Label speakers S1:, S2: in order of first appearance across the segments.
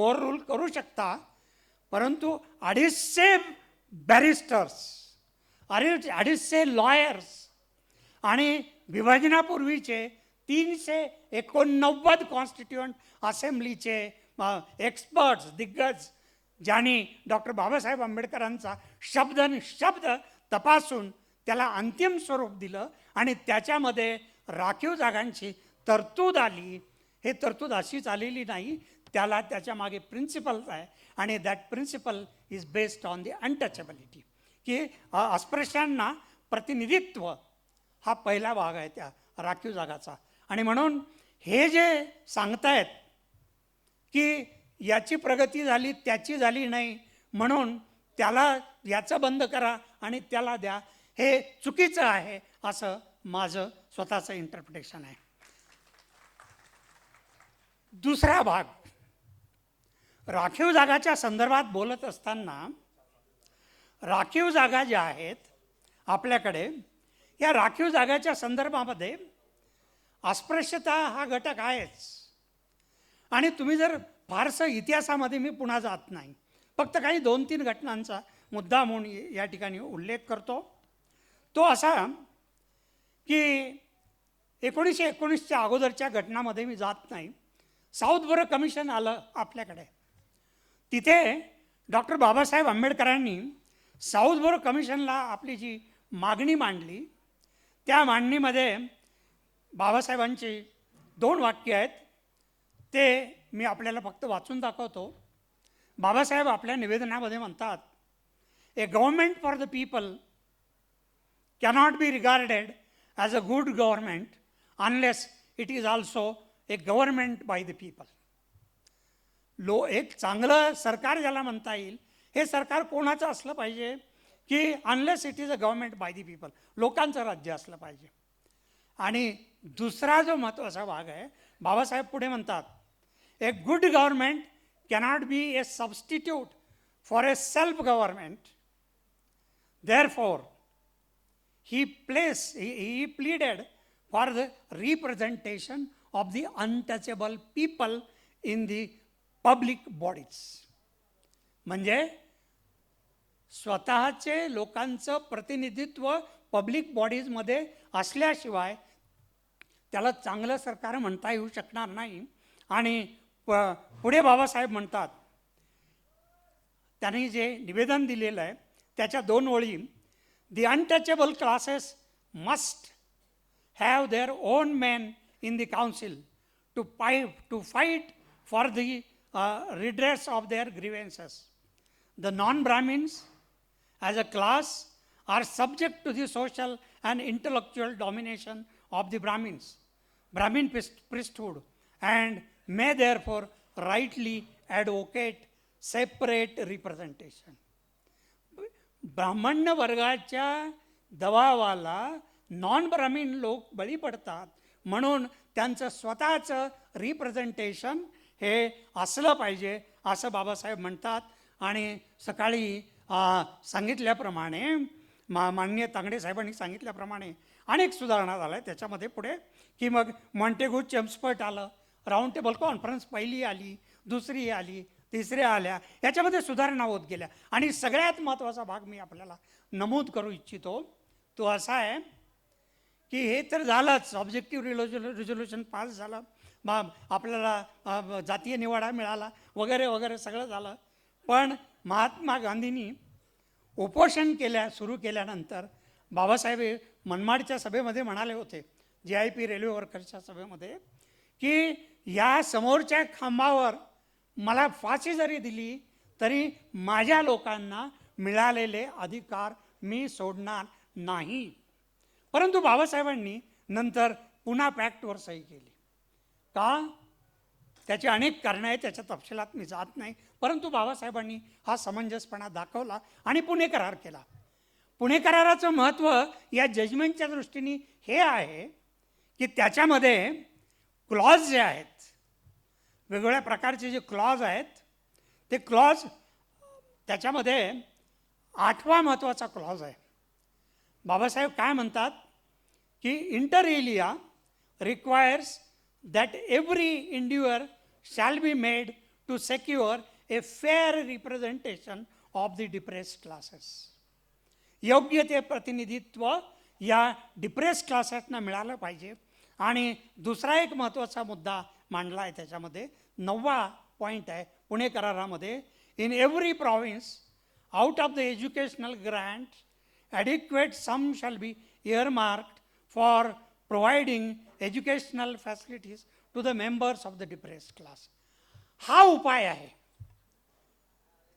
S1: Over rule करू शकता. परंतु अडीचशे बॅरिस्टर्स अडीच अडीचशे लॉयर्स आणि विभाजनापूर्वीचे तीनशे एकोणनव्वद कॉन्स्टिट्युअंट असेंब्लीचे एक्सपर्ट्स दिग्गज ज्यांनी डॉक्टर बाबासाहेब आंबेडकरांचा शब्द शब्द तपासून त्याला अंतिम स्वरूप दिलं आणि त्याच्यामध्ये राखीव जागांची तरतूद आली. हे तरतूद अशीच आलेली नाही त्याला त्याच्यामागे प्रिन्सिपल्स आहे. आणि that principle is based on the untouchability की अस्पृश्यांना प्रतिनिधित्व हा पहिला भाग आहे त्या राखीव जागाचा. आणि म्हणून हे जे सांगतायत की याची प्रगती झाली त्याची झाली नाही म्हणून त्याला याचं बंद करा आणि त्याला द्या. हे चुकीचं आहे असं माझं स्वतःचं इंटरप्रिटेशन आहे. दुसरा भाग. राखीव जागाच्या संदर्भात बोलत असताना राखीव जागा ज्या आहेत आपल्याकडे या राखीव जागाच्या संदर्भामध्ये अस्पृश्यता हा घटक आहेच. आणि तुम्ही जर फारसं इतिहासामध्ये मी पुन्हा जात नाही फक्त काही दोन तीन घटनांचा मुद्दा म्हणून या ठिकाणी उल्लेख करतो. तो असा की एकोणीसशे एकोणीसच्या अगोदरच्या घटनामध्ये मी जात नाही. साऊथ बरं कमिशन आलं आपल्याकडे. तिथे डॉक्टर बाबासाहेब आंबेडकरांनी साऊथबोरो कमिशनला आपली जी मागणी मांडली त्या मांडणीमध्ये बाबासाहेबांची दोन वाक्य आहेत. ते मी आपल्याला फक्त वाचून दाखवतो. बाबासाहेब आपल्या निवेदनामध्ये म्हणतात a government for the people cannot be regarded as a good government unless it is also a government by the people low एक चांगलं सरकार ज्याला म्हणता येईल हे सरकार कोणाचं असलं पाहिजे की unless it is a government by the people लोकांचं राज्य असलं पाहिजे. आणि दुसरा जो महत्त्वाचा भाग आहे बाबासाहेब पुढे म्हणतात a good government cannot be a substitute for a self government therefore he place he pleaded for the representation of the untouchable people in the public bodies म्हणजे स्वतःचे लोकांचं प्रतिनिधित्व पब्लिक बॉडीजमध्ये असल्याशिवाय त्याला चांगलं सरकार म्हणता येऊ शकणार नाही. आणि प- पुढे बाबासाहेब म्हणतात त्यांनी जे निवेदन दिलेलं आहे त्याच्या दोन ओळी the untouchable classes must have their own man in the council to pie to fight for the uh, redress of their grievances. The non Brahmins, as a class, are subject to the social and intellectual domination of the Brahmins, Brahmin priest- priesthood, and may therefore rightly advocate separate representation. ब्राह्मण्य वर्गाच्या दबावाला non Brahmin लोक बळी पडतात म्हणून त्यांचं स्वतःचं representation हे असलं पाहिजे असं बाबासाहेब म्हणतात. आणि सकाळी सांगितल्याप्रमाणे मा माननीय तांगडे साहेबांनी सांगितल्याप्रमाणे अनेक सुधारणा झाल्या. त्याच्यामध्ये पुढे की मग मॉन्टेगू चेम्सपर्ट आलं राऊंड टेबल कॉन्फरन्स पहिली आली दुसरी आली तिसऱ्या आल्या. याच्यामध्ये सुधारणा होत गेल्या. आणि सगळ्यात महत्त्वाचा भाग मी आपल्याला नमूद करू इच्छितो तो असा आहे की हे तर झालंच. ऑब्जेक्टिव्ह रिलोज रिझोल्युशन पास झालं. मग आपल्याला जातीय निवाडा मिळाला वगैरे वगैरे सगळं झालं. पण महात्मा गांधींनी उपोषण केल्या सुरू केल्यानंतर बाबासाहेब मनमाडच्या सभेमध्ये म्हणाले होते जे आय पी रेल्वे वर्कर्सच्या सभेमध्ये की या समोरच्या खांबावर मला फाशी जरी दिली तरी माझ्या लोकांना मिळालेले अधिकार मी सोडणार नाही. परंतु बाबासाहेबांनी नंतर पुन्हा पॅक्टवर सही केली. का? त्याची अनेक कारणं आहेत त्याच्या तपशिलात मी जात नाही. परंतु बाबासाहेबांनी हा समंजसपणा दाखवला आणि पुणे करार केला. पुणे कराराचं महत्त्व या जजमेंटच्या दृष्टीने हे आहे की त्याच्यामध्ये क्लॉज जे आहेत वेगवेगळ्या प्रकारचे जे क्लॉज आहेत ते क्लॉज त्याच्यामध्ये आठवा महत्त्वाचा क्लॉज आहे. बाबासाहेब काय म्हणतात की inter alia requires that every endeavour shall be made to secure a fair representation of the depress classes योग्य ते प्रतिनिधित्व या डिप्रेस क्लासेसना मिळालं पाहिजे. आणि दुसरा एक महत्त्वाचा मुद्दा मांडला आहे त्याच्यामध्ये नववा पॉईंट आहे पुणे करारामध्ये. In every province out of the educational grant adequate sum shall be earmarked for providing educational facilities to the members of the depress class हा उपाय आहे.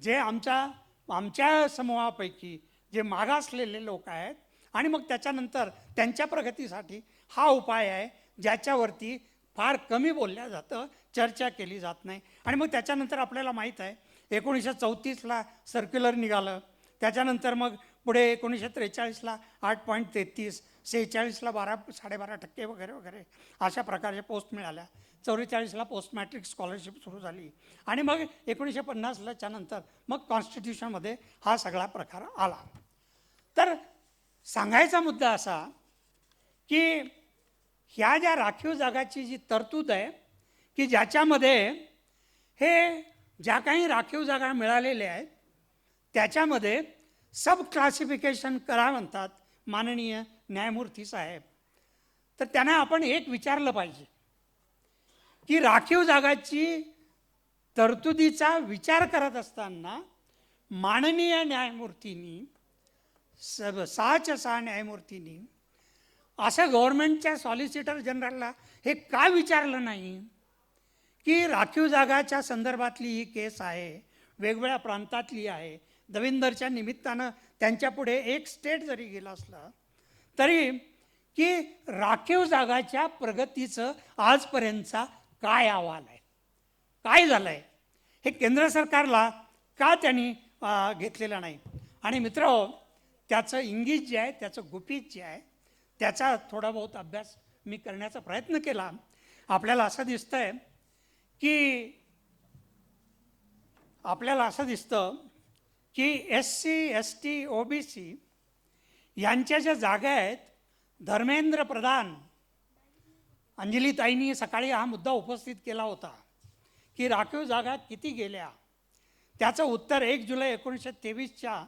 S1: जे आमच्या आमच्या समूहापैकी जे मागासलेले लोक आहेत आणि मग त्याच्यानंतर त्यांच्या प्रगतीसाठी हा उपाय आहे ज्याच्यावरती फार कमी बोलल्या जातं चर्चा केली जात नाही. आणि मग त्याच्यानंतर आपल्याला माहीत आहे एकोणीसशे चौतीसला सर्क्युलर निघालं. त्याच्यानंतर मग पुढे एकोणीसशे त्रेचाळीसला आठ पॉईंट तेहतीस सेहेचाळीसला बारा साडेबारा टक्के वगैरे वगैरे अशा प्रकारच्या पोस्ट मिळाल्या. चौवेचाळीसला पोस्ट मॅट्रिक स्कॉलरशिप सुरू झाली. आणि मग एकोणीसशे पन्नासलाच्या नंतर मग कॉन्स्टिट्यूशनमध्ये हा सगळा प्रकार आला. तर सांगायचा मुद्दा असा की ह्या ज्या राखीव जागाची जी तरतूद आहे की ज्याच्यामध्ये हे ज्या काही राखीव जागा मिळालेल्या आहेत त्याच्यामध्ये सब क्लासिफिकेशन करा म्हणतात माननीय न्यायमूर्ती साहेब. तर त्यांना आपण एक विचारलं पाहिजे की राखीव जागाची तरतुदीचा विचार करत असताना माननीय न्यायमूर्तींनी स सहाच्या सहा न्यायमूर्तींनी असं गव्हर्नमेंटच्या सॉलिसिटर जनरलला हे का विचारलं नाही की राखीव जागाच्या संदर्भातली ही केस आहे वेगवेगळ्या प्रांतातली आहे दविंदरच्या निमित्तानं त्यांच्यापुढे एक स्टेट जरी गेलं असलं तरी की राखीव जागाच्या प्रगतीचं आजपर्यंतचा काय अहवाल आहे? काय झालं आहे हे केंद्र सरकारला का त्यांनी घेतलेलं नाही? आणि मित्र त्याचं इंगित जे आहे त्याचं गुपित जे आहे त्याचा थोडा बहुत अभ्यास मी करण्याचा प्रयत्न केला. आपल्याला असं दिसतंय की आपल्याला असं दिसतं की S C S T O B C यांच्या ज्या जागा आहेत धर्मेंद्र प्रधान अंजलीताईंनी सकाळी हा मुद्दा उपस्थित केला होता की राखीव जागा किती गेल्या? त्याचं उत्तर एक जुलै एकोणीसशे तेवीसच्या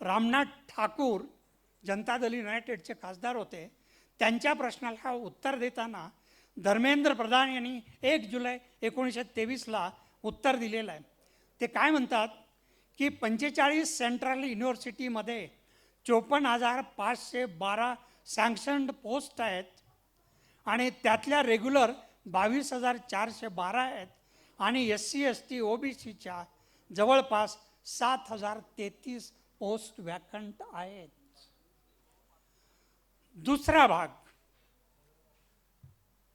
S1: रामनाथ ठाकूर जनता दल युनायटेडचे खासदार होते. त्यांच्या प्रश्नाला उत्तर देताना धर्मेंद्र प्रधान यांनी एक जुलै एकोणीसशे तेवीसला उत्तर दिलेलं आहे. ते काय म्हणतात? की पंचेचाळीस सेंट्रल युनिव्हर्सिटीमध्ये चोपन्न हजार पाचशे बारा सँक्शन्ड पोस्ट आहेत आणि त्यातल्या रेग्युलर बावीस हजार चारशे बारा आहेत आणि S C S T O B सीच्या जवळपास सात हजार तेहतीस पोस्ट वॅकंट आहेत. दुसरा भाग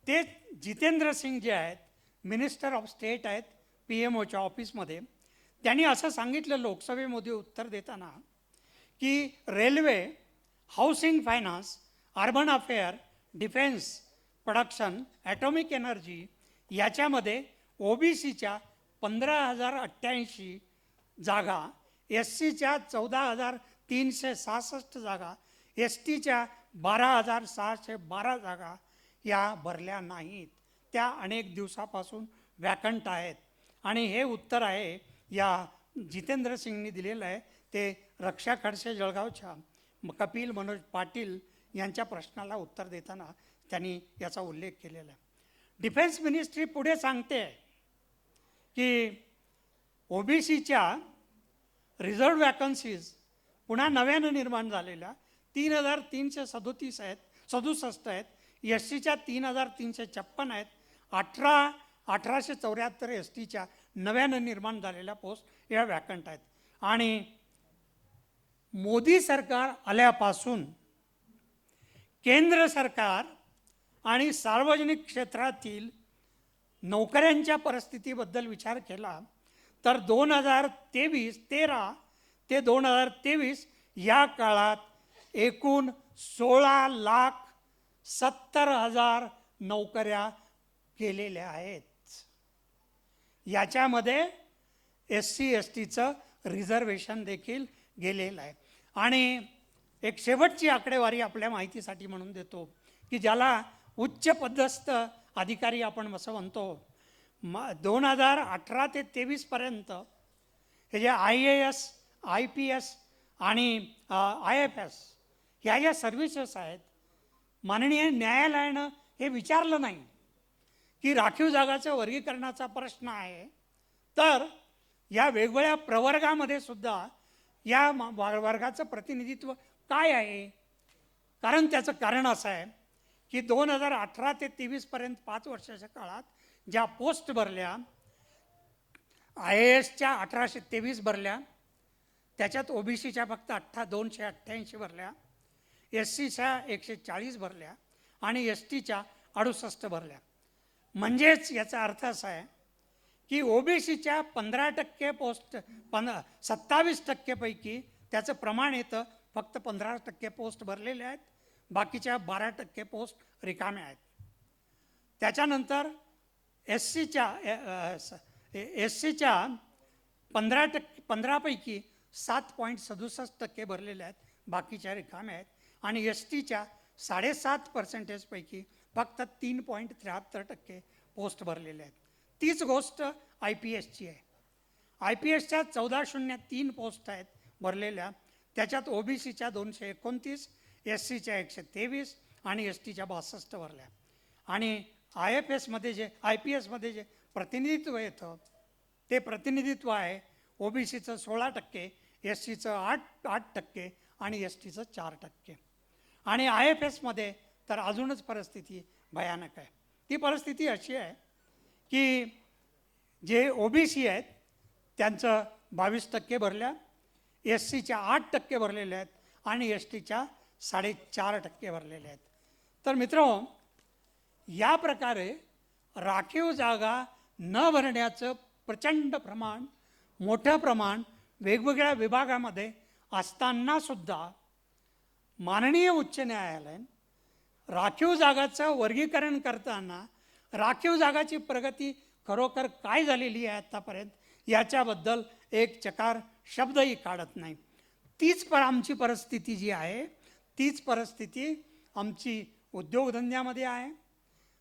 S1: ते जितेंद्र सिंग जे आहेत मिनिस्टर ऑफ स्टेट आहेत पी एम ओच्या ऑफिसमध्ये. त्यांनी असं सांगितलं लोकसभेमध्ये उत्तर देताना की railway housing finance urban affair defence production atomic energy याच्यामध्ये ओ बी सीच्या पंधरा हजार अठ्ठ्याऐंशी जागा एस सीच्या चौदा हजार तीनशे सहासष्ट जागा एस टीच्या बारा हजार सहाशे बारा जागा या भरल्या नाहीत. त्या अनेक दिवसापासून वॅकंट आहेत. आणि हे उत्तर आहे या जितेंद्र सिंगनी दिलेलं आहे ते रक्षा खडसे जळगावच्या कपिल मनोज पाटील यांच्या प्रश्नाला उत्तर देताना त्यांनी याचा उल्लेख केलेला आहे. डिफेन्स मिनिस्ट्री पुढे सांगते की ओबीसीच्या रिझर्व वॅकन्सीज पुन्हा नव्यानं निर्माण झालेल्या तीन हजार तीनशे सदोतीस आहेत सदुसष्ट आहेत एस सीच्या तीन हजार तीनशे छप्पन आहेत अठरा अठराशे चौऱ्याहत्तर एस टीच्या नव्यानं निर्माण झालेल्या पोस्ट या वॅकंट आहेत. आणि मोदी सरकार आल्यापासून केंद्र सरकार आणि सार्वजनिक क्षेत्रातील नोकऱ्यांच्या परिस्थितीबद्दल विचार केला तर दोन हजार तेवीस तेरा ते दोन हजार तेवीस या काळात एकूण सोळा लाख सत्तर हजार नोकऱ्या केलेल्या आहेत. याच्यामध्ये एस सी एस टीचं रिझर्वेशन देखील गेलेलं आहे. आणि एक शेवटची आकडेवारी आपल्या माहितीसाठी म्हणून देतो की ज्याला उच्च पदस्थ अधिकारी आपण असं म्हणतो म दोन हजार अठरा ते तेवीसपर्यंत हे जे I A S I P S आणि आय एफ एस ह्या ज्या सर्व्हिसेस आहेत माननीय न्यायालयानं हे विचारलं नाही. की राखीव जागाचं वर्गीकरणाचा प्रश्न आहे. तर या वेगवेगळ्या प्रवर्गामध्ये सुद्धा या वर्गाचं प्रतिनिधित्व काय आहे? कारण त्याचं कारण असं आहे की दोन हजार अठरा ते तेवीसपर्यंत पाच वर्षाच्या काळात ज्या पोस्ट भरल्या आय ए एसच्या अठराशे तेवीस भरल्या त्याच्यात ओबीसीच्या फक्त अठ्ठा दोनशे अठ्ठ्याऐंशी भरल्या एस सीच्या एकशे चाळीस भरल्या आणि एस टीच्या अडुसष्ट भरल्या. म्हणजेच याचा अर्थ असा आहे की ओबीसीच्या पंधरा टक्के पोस्ट पं सत्तावीस टक्केपैकी त्याचं प्रमाण येतं फक्त पंधरा टक्के पोस्ट भरलेले आहेत. बाकीच्या बारा टक्के पोस्ट रिकाम्या आहेत. त्याच्यानंतर एस सीच्या एस सीच्या पंधरा टक्के पंधरापैकी सात पॉईंट सदुसष्ट टक्के भरलेले आहेत. बाकीच्या रिकाम्या आहेत. आणि एस टीच्या साडेसात पर्सेंटेजपैकी फक्त तीन पॉईंट त्र्याहत्तर टक्के पोस्ट भरलेले आहेत. तीच गोष्ट आय पी एसची आहे. आय पी एसच्या चौदा शून्य तीन पोस्ट आहेत भरलेल्या. त्याच्यात ओ बी सीच्या दोनशे एकोणतीस एस सीच्या एकशे तेवीस आणि एस टीच्या बासष्ट भरल्या. आणि आय एफ एसमध्ये जे आय पी एसमध्ये जे प्रतिनिधित्व येतं ते प्रतिनिधित्व आहे ओ बी सीचं सोळा टक्के एस सीचं आठ आठ टक्के आणि एस टीचं चार टक्के. आणि आय एफ एसमध्ये तर अजूनच परिस्थिती भयानक आहे. ती परिस्थिती अशी आहे की जे ओ बी सी आहेत त्यांचं बावीस टक्के भरल्या एस सीच्या आठ टक्के भरलेल्या आहेत आणि एस टीच्या साडेचार टक्के भरलेल्या आहेत. तर मित्र या प्रकारे राखीव जागा न भरण्याचं प्रचंड प्रमाण मोठं प्रमाण वेगवेगळ्या विभागामध्ये असतानासुद्धा माननीय उच्च न्यायालय राखीव जागाचं वर्गीकरण करताना राखीव जागाची प्रगती खरोखर काय झालेली आहे आत्तापर्यंत याच्याबद्दल एक चकार शब्दही काढत नाही. तीच पर आमची परिस्थिती जी आहे तीच परिस्थिती आमची उद्योगधंद्यामध्ये आहे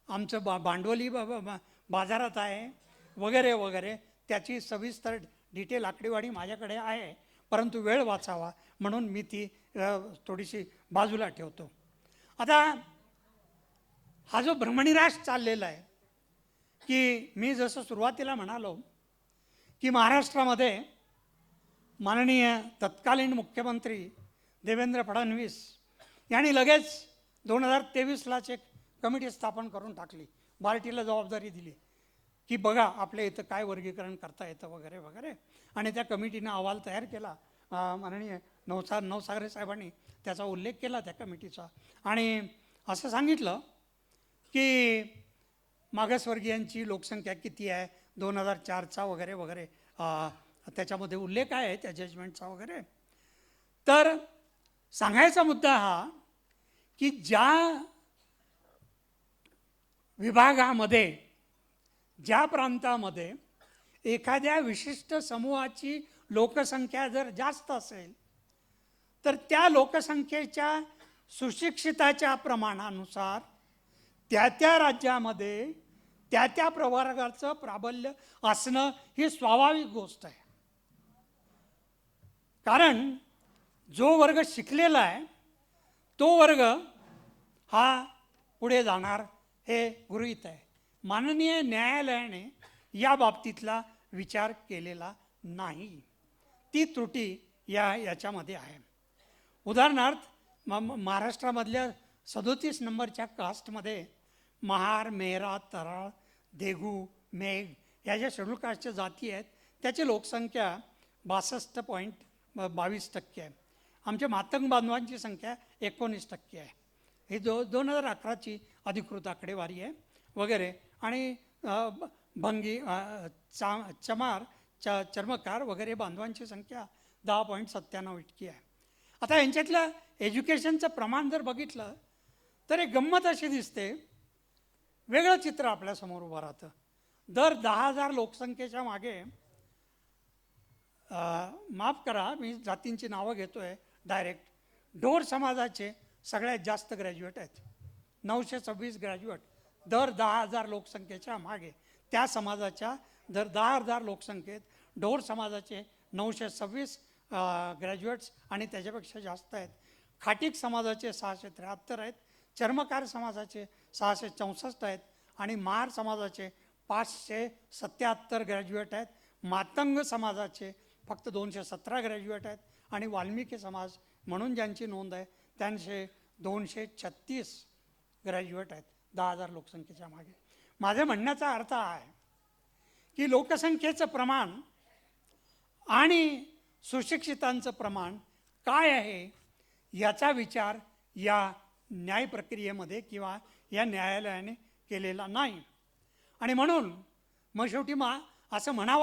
S1: आमचं बा भांडवली ब- बाजारात आहे वगैरे वगैरे त्याची सविस्तर डिटेल आकडेवारी माझ्याकडे आहे परंतु वेळ वाचावा म्हणून मी ती थोडीशी बाजूला ठेवतो. आता हा जो भ्रमणिराश चाललेला आहे की मी जसं सुरुवातीला म्हणालो की महाराष्ट्रामध्ये माननीय तत्कालीन मुख्यमंत्री देवेंद्र फडणवीस यांनी लगेच दोन हजार तेवीसलाच एक कमिटी स्थापन करून टाकली बार्टीला जबाबदारी दिली की बघा आपल्या इथं काय वर्गीकरण करता येतं वगैरे वगैरे. आणि त्या कमिटीनं अहवाल तयार केला माननीय नवसा नवसागरे साहेबांनी त्याचा उल्लेख केला त्या कमिटीचा. आणि असं सांगितलं की मागासवर्गीयांची लोकसंख्या किती आहे? दोन हजार चारचा वगैरे वगैरे. त्याच्यामध्ये उल्लेख आहे त्या जजमेंटचा वगैरे. तर सांगायचा मुद्दा हा की ज्या विभागामध्ये ज्या प्रांतामध्ये एखाद्या विशिष्ट समूहाची लोकसंख्या जर जास्त असेल तर त्या लोकसंख्येच्या सुशिक्षिताच्या प्रमाणानुसार त्या त्या राज्यामध्ये त्या त्या प्रवर्गाचं प्राबल्य असणं ही स्वाभाविक गोष्ट आहे. कारण जो वर्ग शिकलेला आहे तो वर्ग हा पुढे जाणार हे गृहीत आहे. माननीय न्यायालयाने या बाबतीतला विचार केलेला नाही. ती त्रुटी या याच्यामध्ये आहे. उदाहरणार्थ म म- महाराष्ट्रामधल्या सदोतीस नंबरच्या कास्टमध्ये महार मेहरा तराळ देगू मेघ या ज्या शेड्यूल कास्टच्या जाती आहेत त्याची लोकसंख्या बासष्ट पॉईंट बावीस टक्के आहे. आमच्या मातंग बांधवांची संख्या एकोणीस टक्के आहे. ही दो दोन हजार अकराची अधिकृत आकडेवारी आहे वगैरे. आणि भंगी चा चमार च चर्मकार वगैरे बांधवांची संख्या दहा पॉईंट सत्त्याण्णव इतकी आहे. आता यांच्यातलं एज्युकेशनचं प्रमाण जर बघितलं तर एक गंमत अशी दिसते वेगळं चित्र आपल्यासमोर उभं राहतं. दर दहा हजार लोकसंख्येच्या मागे माफ करा मी जातींची नावं घेतो आहे डायरेक्ट ढोर समाजाचे सगळ्यात जास्त ग्रॅज्युएट आहेत. नऊशे सव्वीस ग्रॅज्युएट दर दहा हजार लोकसंख्येच्या मागे. त्या समाजाच्या दर दहा हजार लोकसंख्येत ढोर समाजाचे नऊशे सव्वीस ग्रॅज्युएट्स आणि त्याच्यापेक्षा जास्त आहेत. खाटीक समाजाचे सहाशे त्र्याहत्तर आहेत. चर्मकार समाजाचे सहाशे चौसष्ट आहेत आणि मार समाजाचे पाचशे सत्याहत्तर ग्रॅज्युएट आहेत. मातंग समाजाचे फक्त दोनशे सतरा ग्रॅज्युएट आहेत. आणि वाल्मिकी समाज म्हणून ज्यांची नोंद आहे त्यांचे दोनशे छत्तीस ग्रॅज्युएट आहेत. दहा हजार लोकसंख्येच्या मागे. माझ्या म्हणण्याचा अर्थ हा आहे की लोकसंख्येचं प्रमाण आणि सुशिक्षितांचं प्रमाण काय आहे याचा विचार या न्याय प्रक्रियेमध्ये किंवा या न्यायालयाने केलेला नाही. आणि म्हणून मग शेवटी मा असं म्हणावं